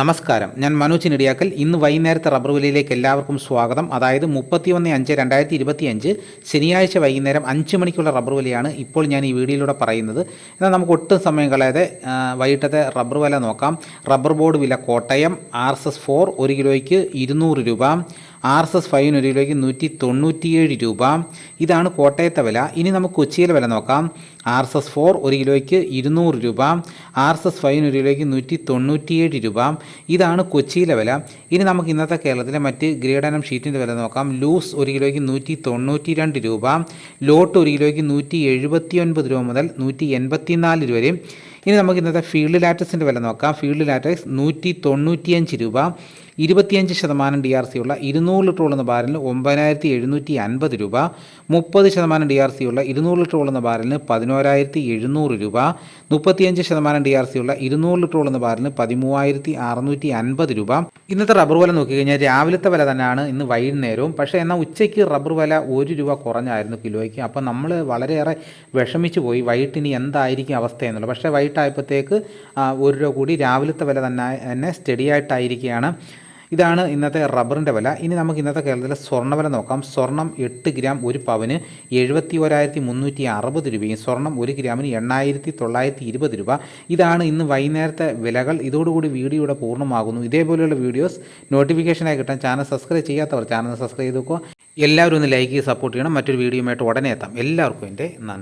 നമസ്കാരം. ഞാൻ മനോജ് നെടിയാക്കൽ. ഇന്ന് വൈകുന്നേരത്തെ റബ്ബർ വിലയിലേക്ക് എല്ലാവർക്കും സ്വാഗതം. അതായത് മുപ്പത്തിയൊന്ന് അഞ്ച് രണ്ടായിരത്തി ഇരുപത്തി അഞ്ച് ശനിയാഴ്ച വൈകുന്നേരം അഞ്ച് മണിക്കുള്ള റബ്ബർ വിലയാണ് ഇപ്പോൾ ഞാൻ ഈ വീഡിയോയിലൂടെ പറയുന്നത്. എന്നാൽ നമുക്ക് ഒട്ടും സമയം കളയാതെ വൈകിട്ടത്തെ റബ്ബർ വില നോക്കാം. റബ്ബർ ബോർഡ് വില Kottayam R S S four ഒരു കിലോയ്ക്ക് ഇരുന്നൂറ് രൂപ. ആർ എസ് എസ് ഫൈവിന് ഒരു കിലോയ്ക്ക് നൂറ്റി തൊണ്ണൂറ്റിയേഴ് രൂപ. ഇതാണ് കോട്ടയത്തെ വില. ഇനി നമുക്ക് കൊച്ചിയിലെ വില നോക്കാം. ആർ എസ് എസ് ഫോർ ഒരു കിലോയ്ക്ക് ഇരുന്നൂറ് രൂപ. ആർ എസ് എസ് ഫൈവിന് ഒരു കിലോയ്ക്ക് നൂറ്റി തൊണ്ണൂറ്റിയേഴ് രൂപ. ഇതാണ് കൊച്ചിയിലെ വില. ഇനി നമുക്ക് ഇന്നത്തെ കേരളത്തിലെ മറ്റ് ഗ്രേഡനം ഷീറ്റിന്റെ വില നോക്കാം. ലൂസ് ഒരു കിലോയ്ക്ക് നൂറ്റി തൊണ്ണൂറ്റി രണ്ട് രൂപ. ലോട്ട് ഒരു കിലോയ്ക്ക് നൂറ്റി എഴുപത്തി ഒൻപത് രൂപ മുതൽ നൂറ്റി എൺപത്തി നാല് രൂപ വരെ. ഇനി നമുക്ക് ഇന്നത്തെ ഫീൽഡ് ലാറ്റക്സിന്റെ വില നോക്കാം. ഫീൽഡ് ലാറ്റസ് നൂറ്റി തൊണ്ണൂറ്റിയഞ്ച് രൂപ ഇരുപത്തിയഞ്ച് ശതമാനം ഡി ആർ സി ഉള്ള ഇരുന്നൂറ് ലിറ്റർ ഉള്ള ബാരലിന് ഒമ്പതിനായിരത്തി എഴുന്നൂറ്റി അൻപത് രൂപ മുപ്പത് ശതമാനം ഡി ആർ സി ഉള്ള ഇരുന്നൂറ് ലിറ്റർ ഉള്ള ബാരലിന് പതിനോരായിരത്തി എഴുന്നൂറ് രൂപ മുപ്പത്തിയഞ്ച് ശതമാനം ഡി ആർ സി ഉള്ള ഇരുന്നൂറ് ലിറ്റർ ഉള്ള ബാരലിന് പതിമൂവായിരത്തി അറുന്നൂറ്റി അൻപത് രൂപ. ഇന്നത്തെ റബ്ബർ വില നോക്കി കഴിഞ്ഞാൽ രാവിലത്തെ വില തന്നെയാണ് ഇന്ന് വൈകുന്നേരവും. പക്ഷേ എന്നാൽ ഉച്ചയ്ക്ക് റബ്ബർ വില ഒരു രൂപ കുറഞ്ഞായിരുന്നു കിലോയ്ക്ക്. അപ്പോൾ നമ്മൾ വളരെയേറെ വിഷമിച്ചു പോയി. വൈകിട്ട് ഇനി എന്തായിരിക്കും അവസ്ഥ എന്നുള്ളത് പക്ഷേ വൈകിട്ടായപ്പോഴത്തേക്ക് ഒരു രൂപ കൂടി രാവിലത്തെ വില തന്നെ തന്നെ സ്റ്റഡി ആയിട്ടായിരിക്കുകയാണ്. ഇതാണ് ഇന്നത്തെ റബ്ബറിന്റെ വില. ഇനി നമുക്ക് ഇന്നത്തെ കേരളത്തിലെ സ്വർണ വില നോക്കാം. സ്വർണം എട്ട് ഗ്രാം ഒരു പവന് എഴുപത്തി ഒരായിരത്തി മുന്നൂറ്റി അറുപത് രൂപയും സ്വർണം ഒരു ഗ്രാമിന് എണ്ണായിരത്തി തൊള്ളായിരത്തി ഇരുപത് രൂപ. ഇതാണ് ഇന്ന് വൈകുന്നേരത്തെ വിലകൾ. ഇതോടുകൂടി വീഡിയോ ഇവിടെ പൂർണമാകുന്നു. ഇതേപോലെയുള്ള വീഡിയോസ് നോട്ടിഫിക്കേഷനായി കിട്ടാൻ ചാനൽ സബ്സ്ക്രൈബ് ചെയ്യാത്തവർ ചാനൽ സബ്സ്ക്രൈബ് ചെയ്ത് നോക്കുക എല്ലാവരും ഒന്ന് ലൈക്ക് ചെയ്ത് സപ്പോർട്ട് ചെയ്യണം. മറ്റൊരു വീഡിയോയുമായിട്ട് ഉടനെ എത്താം. എല്ലാവർക്കും എന്റെ നന്ദി.